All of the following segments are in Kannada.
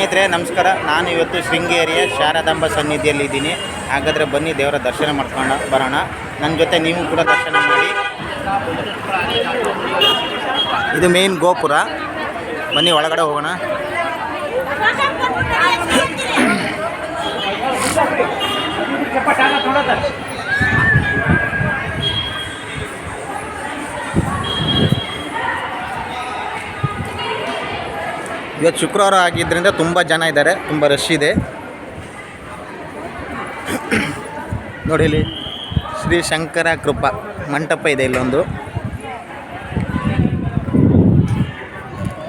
ಸ್ನೇಹಿತರೆ ನಮಸ್ಕಾರ. ನಾನು ಇವತ್ತು ಶೃಂಗೇರಿಯ ಶಾರದಾಂಬ ಸನ್ನಿಧಿಯಲ್ಲಿ ಇದ್ದೀನಿ. ಹಾಗಾದರೆ ಬನ್ನಿ ದೇವರ ದರ್ಶನ ಮಾಡ್ಕೊಂಡು ಬರೋಣ. ನನ್ನ ಜೊತೆ ನೀವು ಕೂಡ ದರ್ಶನ ಮಾಡಿ. ಇದು ಮೇನ್ ಗೋಪುರ. ಬನ್ನಿ ಒಳಗಡೆ ಹೋಗೋಣ. ಇವತ್ತು ಶುಕ್ರವಾರ ಆಗಿದ್ದರಿಂದ ತುಂಬ ಜನ ಇದ್ದಾರೆ, ತುಂಬ ರಶ್ ಇದೆ. ನೋಡಿ ಇಲ್ಲಿ ಶ್ರೀ ಶಂಕರ ಕೃಪಾ ಮಂಟಪ ಇದೆ ಇಲ್ಲೊಂದು.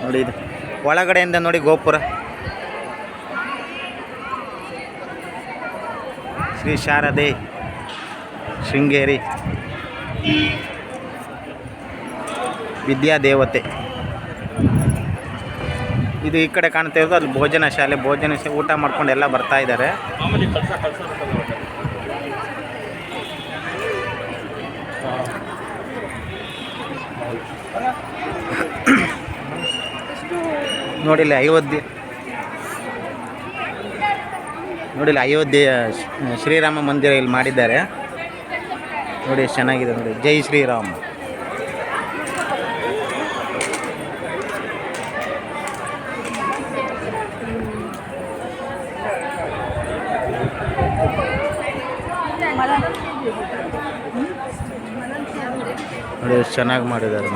ನೋಡಿ ಇದು ಒಳಗಡೆಯಿಂದ ನೋಡಿ ಗೋಪುರ. ಶ್ರೀ ಶಾರದೆ ಶೃಂಗೇರಿ. ವಿದ್ಯಾದೇವತೆ. ಇದು ಈ ಕಡೆ ಕಾಣ್ತಾ ಇರೋದು ಅಲ್ಲಿ ಭೋಜನ ಶಾಲೆ ಭೋಜನ ಊಟ ಮಾಡ್ಕೊಂಡು ಎಲ್ಲ ಬರ್ತಾ ಇದ್ದಾರೆ. ನೋಡಿಲ್ಲ ಅಯೋಧ್ಯೆ ನೋಡಿಲ್ಲ ಅಯೋಧ್ಯೆ ಶ್ರೀರಾಮ ಮಂದಿರ ಇಲ್ಲಿ ಮಾಡಿದ್ದಾರೆ. ನೋಡಿ ಎಷ್ಟು ಚೆನ್ನಾಗಿದೆ ನೋಡಿ ಜೈ ಶ್ರೀರಾಮ್. ನೋಡಿ ಎಷ್ಟು ಚೆನ್ನಾಗಿ ಮಾಡಿದ್ದಾರೆ.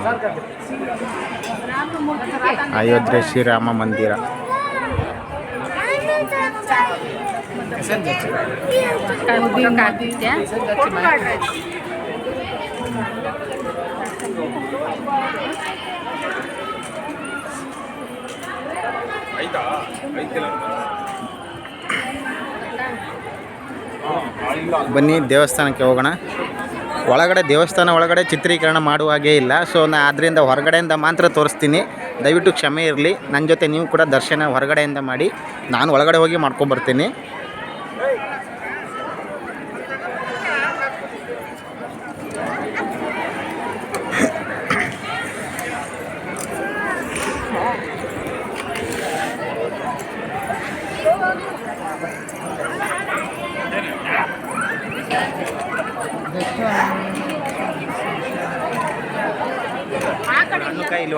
ಅಯೋಧ್ಯೆ ಶ್ರೀರಾಮ ಮಂದಿರ ಬನ್ನಿ ದೇವಸ್ಥಾನಕ್ಕೆ ಹೋಗೋಣ ಒಳಗಡೆ ದೇವಸ್ಥಾನ ಒಳಗಡೆ ಚಿತ್ರೀಕರಣ ಮಾಡುವ ಹಾಗೆ ಇಲ್ಲ. ಸೊ ನಾ ಅದರಿಂದ ಹೊರಗಡೆಯಿಂದ ಮಾತ್ರ ತೋರಿಸ್ತೀನಿ. ದಯವಿಟ್ಟು ಕ್ಷಮೆ ಇರಲಿ. ನನ್ನ ಜೊತೆ ನೀವು ಕೂಡ ದರ್ಶನ ಹೊರಗಡೆಯಿಂದ ಮಾಡಿ. ನಾನು ಒಳಗಡೆ ಹೋಗಿ ಮಾಡ್ಕೊಂಬರ್ತೀನಿ.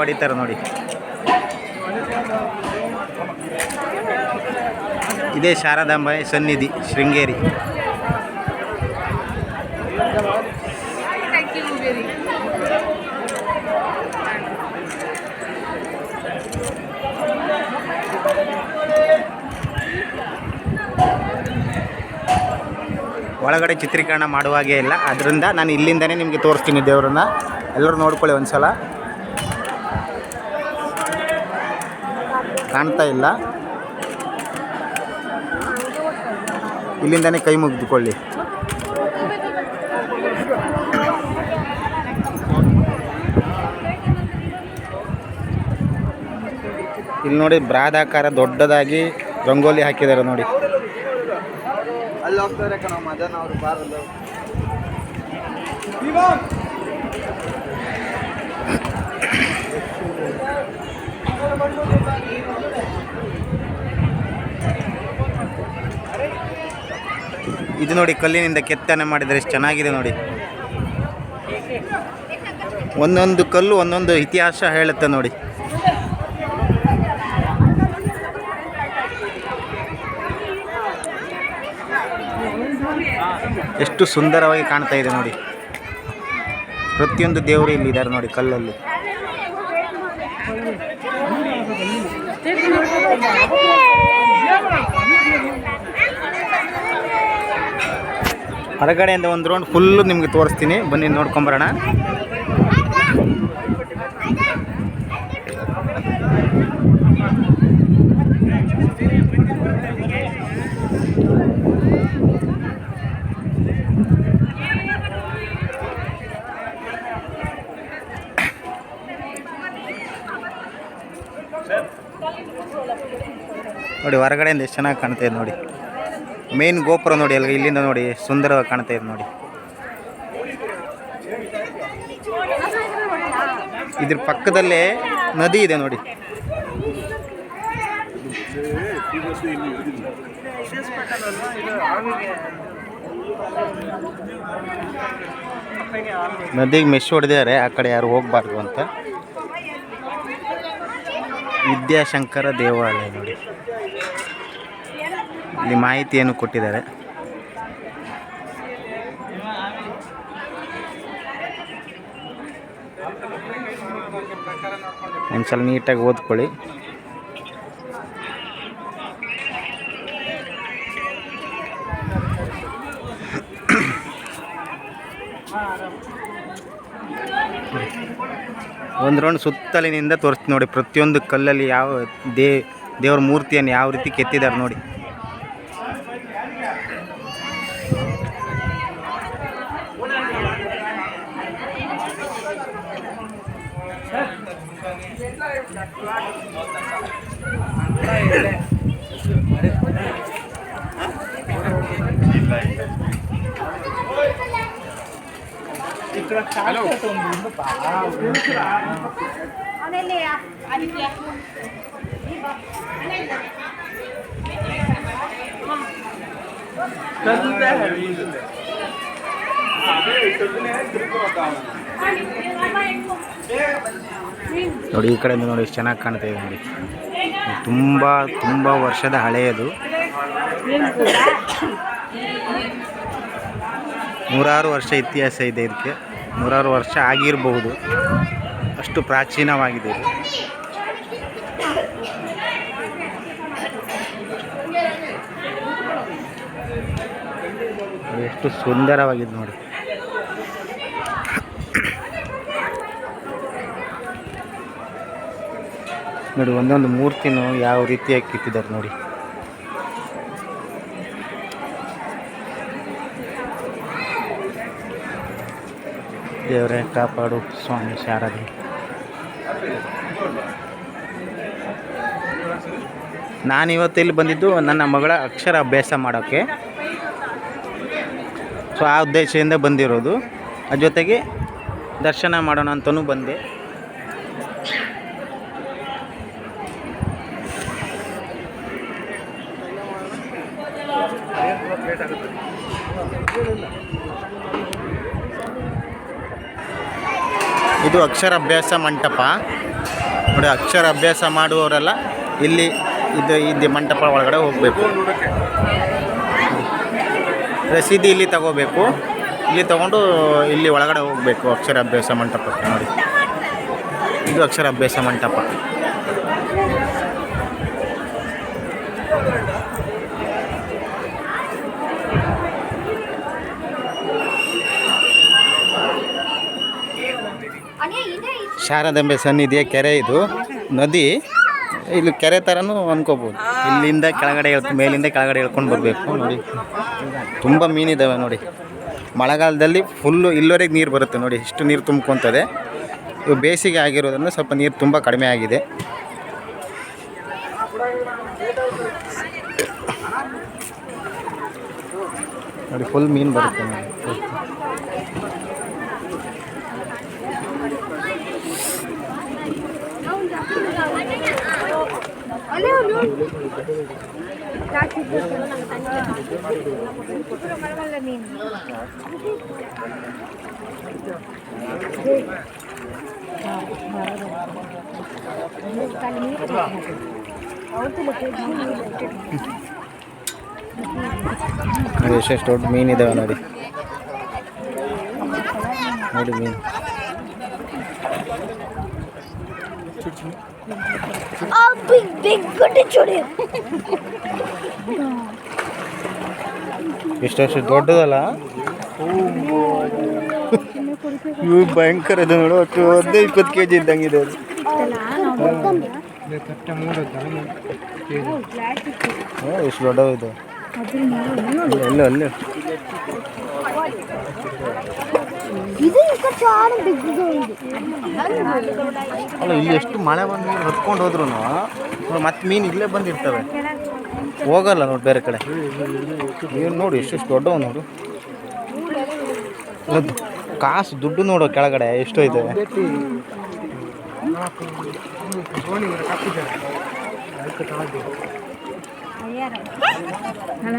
ಹೊಡಿತಾರೆ ನೋಡಿ. ಇದೇ ಶಾರದಾಂಬೆ ಸನ್ನಿಧಿ, ಶೃಂಗೇರಿ. ಒಳಗಡೆ ಚಿತ್ರೀಕರಣ ಮಾಡುವ ಹಾಗೆ ಇಲ್ಲ. ಅದರಿಂದ ನಾನು ಇಲ್ಲಿಂದನೇ ನಿಮಗೆ ತೋರಿಸ್ತೀನಿ ದೇವರನ್ನ. ಎಲ್ಲರೂ ನೋಡ್ಕೊಳ್ಳಿ ಒಂದ್ಸಲ. ಕಾಣ್ತಾ ಇಲ್ಲ. ಇಲ್ಲಿಂದನೇ ಕೈ ಮುಗಿದುಕೊಳ್ಳಿ. ಇಲ್ಲಿ ನೋಡಿ ಬ್ರಾದಾಕಾರ ದೊಡ್ಡದಾಗಿ ರಂಗೋಲಿ ಹಾಕಿದ್ದಾರೆ ನೋಡಿ. ಅಲ್ಲಿ ಇದು ನೋಡಿ ಕಲ್ಲಿನಿಂದ ಕೆತ್ತನೆ ಮಾಡಿದರೆ ಎಷ್ಟು ಚೆನ್ನಾಗಿದೆ ನೋಡಿ. ಒಂದೊಂದು ಕಲ್ಲು ಒಂದೊಂದು ಇತಿಹಾಸ ಹೇಳುತ್ತೆ ನೋಡಿ. ಎಷ್ಟು ಸುಂದರವಾಗಿ ಕಾಣ್ತಾ ಇದೆ ನೋಡಿ. ಪ್ರತಿಯೊಂದು ದೇವರು ಇಲ್ಲಿ ಇದ್ದಾರೆ ನೋಡಿ ಕಲ್ಲಲ್ಲಿ. ಹೊರಗಡೆಯಿಂದ ಒಂದು ರೌಂಡ್ ಫುಲ್ಲು ನಿಮಗೆ ತೋರಿಸ್ತೀನಿ. ಬನ್ನಿ, ನೋಡ್ಕೊಂಬರೋಣ. ನೋಡಿ, ಹೊರಗಡೆಯಿಂದ ಎಷ್ಟು ಚೆನ್ನಾಗಿ ಕಾಣ್ತಾ ಇದೆ ನೋಡಿ. ಮೇನ್ ಗೋಪುರ ನೋಡಿ, ಅಲ್ಲಿ ಇಲ್ಲಿಂದ ನೋಡಿ, ಸುಂದರವಾಗಿ ಕಾಣ್ತಾ ಇದೆ ನೋಡಿ. ಇದ್ರ ಪಕ್ಕದಲ್ಲೇ ನದಿ ಇದೆ ನೋಡಿ. ನದಿಗೆ ಮೆಶ್ ಹೊಡೆದಿದ್ದಾರೆ, ಆ ಕಡೆ ಯಾರು ಹೋಗಬಾರ್ದು ಅಂತ. ವಿದ್ಯಾಶಂಕರ ದೇವಾಲಯ ನೋಡಿ. ಇಲ್ಲಿ ಮಾಹಿತಿಯನ್ನು ಕೊಟ್ಟಿದ್ದಾರೆ. ಒಂದ್ಸಲ ನೀಟಾಗಿ ಓದ್ಕೊಳ್ಳಿ. ಒಂದು ರೌಂಡ್ ಸುತ್ತಲಿನಿಂದ ತೋರಿಸ್ತೀನಿ ನೋಡಿ, ಪ್ರತಿಯೊಂದು ಕಲ್ಲಲ್ಲಿ ಯಾವ ದೇ, ದೇವ್ರ ಮೂರ್ತಿಯನ್ನು ಯಾವ ರೀತಿ ಕೆತ್ತಿದ್ದಾರೆ ನೋಡಿ. ನೋಡಿ ಈ ಕಡೆಯಿಂದ ನೋಡಿ ಎಷ್ಟು ಚೆನ್ನಾಗಿ ಕಾಣ್ತಾ ಇದೆ ನೋಡಿ. ತುಂಬ ತುಂಬ ವರ್ಷದ ಹಳೆಯದು. ನೂರಾರು ವರ್ಷ ಇತಿಹಾಸ ಇದೆ ಇದಕ್ಕೆ. ನೂರಾರು ವರ್ಷ ಆಗಿರಬಹುದು. ಅಷ್ಟು ಪ್ರಾಚೀನವಾಗಿದೆ ಎಷ್ಟು ಸುಂದರವಾಗಿದೆ ನೋಡಿ. ನೋಡಿ, ಒಂದೊಂದು ಮೂರ್ತಿನೂ ಯಾವ ರೀತಿಯಾಗಿ ಕಿತ್ತಿದ್ದಾರೆ ನೋಡಿ. ದೇವರೇ ಕಾಪಾಡು, ಸ್ವಾಮಿ ಶಾರದೆ. ನಾನು ಇವತ್ತು ಇಲ್ಲಿ ಬಂದಿದ್ದು ನನ್ನ ಮಗಳ ಅಕ್ಷರ ಅಭ್ಯಾಸ ಮಾಡೋಕ್ಕೆ. ಸೊ ಆ ಉದ್ದೇಶದಿಂದ ಬಂದಿರೋದು. ಅದ್ರ ಜೊತೆಗೆ ದರ್ಶನ ಮಾಡೋಣ ಅಂತಲೂ ಬಂದೆ. ಇದು ಅಕ್ಷರ ಅಭ್ಯಾಸ ಮಂಟಪ. ನೋಡಿ ಅಕ್ಷರ ಅಭ್ಯಾಸ ಮಾಡುವವರೆಲ್ಲ ಇಲ್ಲಿ ಇದು ಇದು ಮಂಟಪ ಒಳಗಡೆ ಹೋಗಬೇಕು. ರಸೀದಿ ಇಲ್ಲಿ ತಗೋಬೇಕು. ಇಲ್ಲಿ ತಗೊಂಡು ಇಲ್ಲಿ ಒಳಗಡೆ ಹೋಗಬೇಕು ಅಕ್ಷರ ಅಭ್ಯಾಸ ಮಂಟಪಕ್ಕೆ ನೋಡಿ. ಇದು ಅಕ್ಷರ ಅಭ್ಯಾಸ ಮಂಟಪ ಅದೇ ಇದೆ ಶಾರದಾಂಬೆ ಸನ್ನಿಧಿಯ ಕೆರೆ ಇದು. ನದಿ, ಇಲ್ಲಿ ಕೆರೆ ಥರನೂ ಅನ್ಕೋಬೋದು. ಇಲ್ಲಿಂದ ಕೆಳಗಡೆ ಇಳ್ಕೊ ಮೇಲಿಂದ ಕೆಳಗಡೆ ಹೇಳ್ಕೊಂಡು ಬರಬೇಕು. ನೋಡಿ. ತುಂಬ ಮೀನಿದ್ದಾವೆ ನೋಡಿ. ಮಳೆಗಾಲದಲ್ಲಿ ಫುಲ್ಲು ಇಲ್ಲಿವರೆಗೆ ನೀರು ಬರುತ್ತೆ ನೋಡಿ. ಇಷ್ಟು ನೀರು ತುಂಬ್ಕೊತದೆ. ಇವು ಬೇಸಿಗೆ ಆಗಿರೋದ್ರಿಂದ ಸ್ವಲ್ಪ ನೀರು ತುಂಬ ಕಡಿಮೆ ಆಗಿದೆ. ನೋಡಿ ಫುಲ್ ಮೀನು ಬರುತ್ತೆ ನೋಡಿ. ಅಲ್ಲೇ ಅವ್ನು ಮೀನು ನೋಡಿ ಎಷ್ಟೆಷ್ಟು ದೊಡ್ಡ ಮೀನಿದ್ದಾವೆ ನೋಡಿ. ನೋಡಿ ಮೀನು. ಬಿಗ್ ಬಿಗ್ ಗುಡ್ಡೆ ಚೂಡಿ ಎಷ್ಟೆಷ್ಟು ದೊಡ್ಡದಲ್ಲ? ಇವು ಭಯಂಕರ ಇದೆ ನೋಡು ಅಷ್ಟು ಹದಿನೈದು ಇಪ್ಪತ್ತು ಕೆ ಜಿ ಇದ್ದಂಗಿದೆ ಅದು. ಎಷ್ಟು ದೊಡ್ಡ ಅಲ್ಲೇ. ಇದು ಇಷ್ಟ ಚಾಡ ಬಿದ್ದಿದೆ ಒಂದು? ಅಲ್ಲ ಇಲ್ಲಿ ಎಷ್ಟು ಮಳೆ ಬಂದು ಹತ್ಕೊಂಡು ಹೋದ್ರು ಮತ್ತೆ ಮೀನು ಇಲ್ಲೇ ಬಂದಿರ್ತವೆ. ಹೋಗಲ್ಲ ನೋಡಿ ಬೇರೆ ಕಡೆ. ನೀವು ನೋಡಿ ಎಷ್ಟು ದೊಡ್ಡವ ನೋಡು. ಕಾಸು ದುಡ್ಡು ನೋಡು ಕೆಳಗಡೆ ಎಷ್ಟು ಇದ್ದಾವೆ ಅಲ್ಲ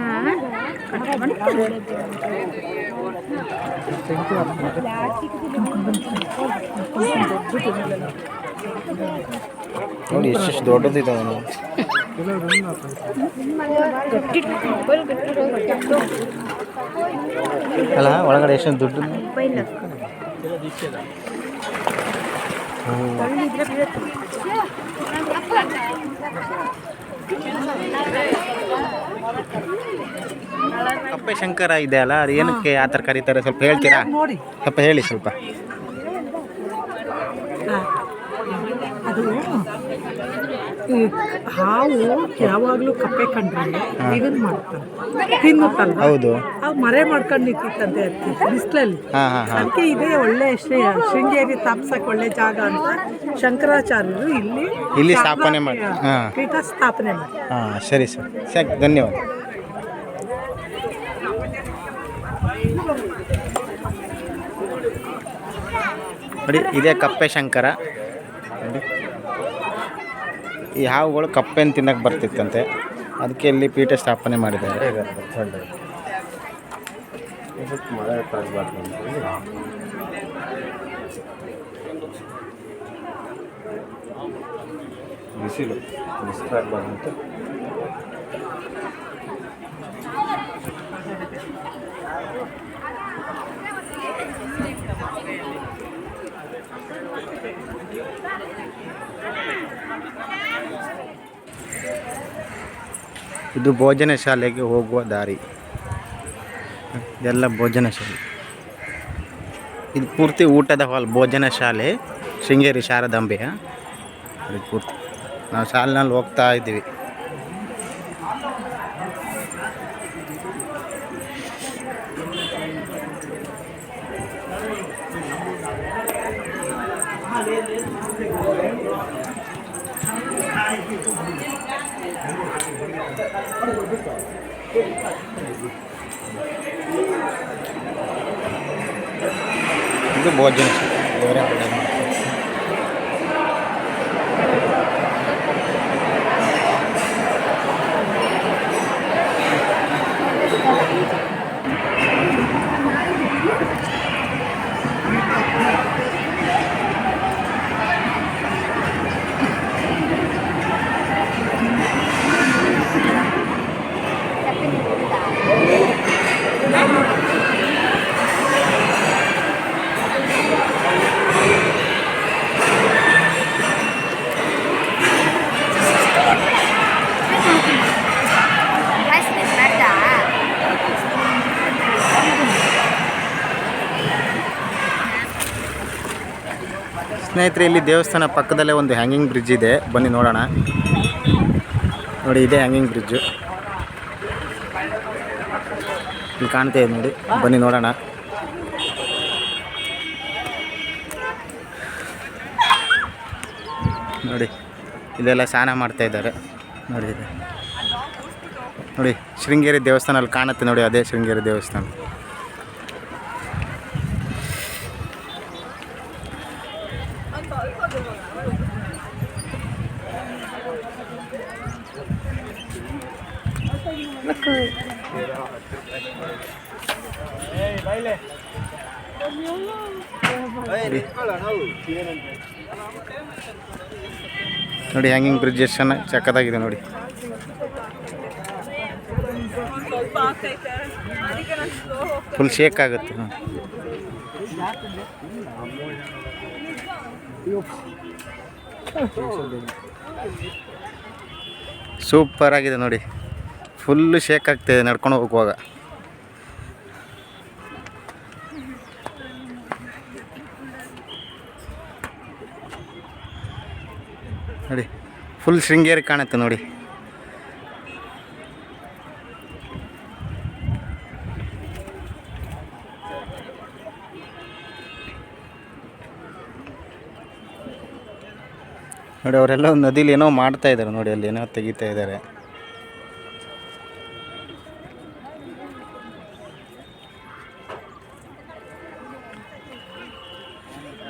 ನೋಡಿ ಎಷ್ಟೆಷ್ಟು ದೊಡ್ಡದಿದ್ದಾವೆ ನಾವು ಅಲ್ಲ ಒಳಗಡೆ ಎಷ್ಟೊಂದು ದುಡ್ಡು ಕಪ್ಪೆ ಶಂಕರ ಇದೆ ಅಲ್ಲ ಅದು ಏನಕ್ಕೆ ಆ ಥರ ಕರೀತಾರೆ? ಸ್ವಲ್ಪ ಹೇಳ್ತೀರಾ? ಸ್ವಲ್ಪ ಹೇಳಿ ಸ್ವಲ್ಪ. ಅದು ಈ ಹಾವು ಯಾವಾಗಲೂ ಕಪ್ಪೆ ಕಂಡ್ರೆ ಇದನ್ನ ಮಾಡ್ತಾರೆ. ತಿನ್ನುತ್ತಲ್ಲ ಹೌದು. ಅವು ಮರೆ ಮಾಡ್ಕೊಂಡು ನಿಂತಿತ್ತಂತೆ ಅದಕ್ಕೆ ಬಿಸಿಲಲ್ಲಿ. ಅದಕ್ಕೆ ಇದೇ ಒಳ್ಳೆ ಶ್ರೇಯ. ಶೃಂಗೇರಿ ತಾಪ್ಸಕ್ಕೆ ಒಳ್ಳೆ ಜಾಗ ಅಂತ ಶಂಕರಾಚಾರ್ಯರು ಇಲ್ಲಿ ಇಲ್ಲಿ ಸ್ಥಾಪನೆ ಮಾಡಿ ಹಾಂ. ಪೀಠ ಸ್ಥಾಪನೆ ಮಾಡಿ. ಹಾಂ ಸರಿ ಸರ್. ಸರಿ ಧನ್ಯವಾದ. ನೋಡಿ ಇದೇ ಕಪ್ಪೆ ಶಂಕರ. ಈ ಹಾವುಗಳು ಕಪ್ಪೆನ್ ತಿನ್ನಕ್ಕೆ ಬರ್ತಿತ್ತಂತೆ. ಅದಕ್ಕೆ ಇಲ್ಲಿ ಪೀಠ ಸ್ಥಾಪನೆ ಮಾಡಿದ್ದಾರೆ. ಬಿಸಿಲು ಇದು ಭೋಜನ ಶಾಲೆಗೆ ಹೋಗುವ ದಾರಿ. ಇದೆಲ್ಲ ಭೋಜನ ಶಾಲೆ. ಇದು ಪೂರ್ತಿ ಊಟದ ಹಾಲ್, ಭೋಜನ ಶಾಲೆ, ಶೃಂಗೇರಿ ಶಾರದಾಂಬೆಯ. ಇದು ಪೂರ್ತಿ. ನಾವು ಶಾಲೆನಲ್ಲಿ ಹೋಗ್ತಾ ಇದ್ದೀವಿ. ಇದು ಭೋಜನ ಶಾಲೆ ಬೇರೆ ಕಡೆ ಮಾಡ್ತಾರೆ. ಸ್ನೇಹಿತರೆ, ಇಲ್ಲಿ ದೇವಸ್ಥಾನ ಪಕ್ಕದಲ್ಲೇ ಒಂದು ಹ್ಯಾಂಗಿಂಗ್ ಬ್ರಿಡ್ಜ್ ಇದೆ. ಬನ್ನಿ ನೋಡೋಣ. ನೋಡಿ, ಇದೆ ಹ್ಯಾಂಗಿಂಗ್ ಬ್ರಿಡ್ಜು ಇಲ್ಲಿ ಕಾಣ್ತಾ ಇದೆ ನೋಡಿ. ಬನ್ನಿ ನೋಡೋಣ. ನೋಡಿ, ಇಲ್ಲೆಲ್ಲ ಸ್ನಾನ ಮಾಡ್ತಾ ಇದ್ದಾರೆ. ನೋಡಿ ನೋಡಿ, ಶೃಂಗೇರಿ ದೇವಸ್ಥಾನ ಅಲ್ಲಿ ಕಾಣುತ್ತೆ ನೋಡಿ, ಅದೇ ಶೃಂಗೇರಿ ದೇವಸ್ಥಾನ. ನೋಡಿ ಹ್ಯಾಂಗಿಂಗ್ ಬ್ರಿಡ್ಜ್ ಎಷ್ಟು ಚೆನ್ನಾಗಿ ಚಕ್ಕದಾಗಿದೆ ನೋಡಿ. ಫುಲ್ ಶೇಕ್ ಆಗುತ್ತೆ. ಸೂಪರ್ ಆಗಿದೆ ನೋಡಿ. ಫುಲ್ಲು ಶೇಕ್ ಆಗ್ತಿದೆ ನಡ್ಕೊಂಡು ಹೋಗುವಾಗ. ನೋಡಿ ಫುಲ್ ಶೃಂಗೇರಿ ಕಾಣುತ್ತೆ ನೋಡಿ. ನೋಡಿ, ಅವರೆಲ್ಲ ನದಿಲಿ ಏನೋ ಮಾಡ್ತಾ ಇದ್ದಾರೆ ನೋಡಿ, ಅಲ್ಲಿ ಏನೋ ತೆಗಿತಾ ಇದ್ದಾರೆ.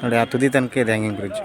ನೋಡಿ, ಆ ತುದಿ ತನಕ ಇದೆ ಹ್ಯಾಂಗಿಂಗ್ ಬ್ರಿಡ್ಜ್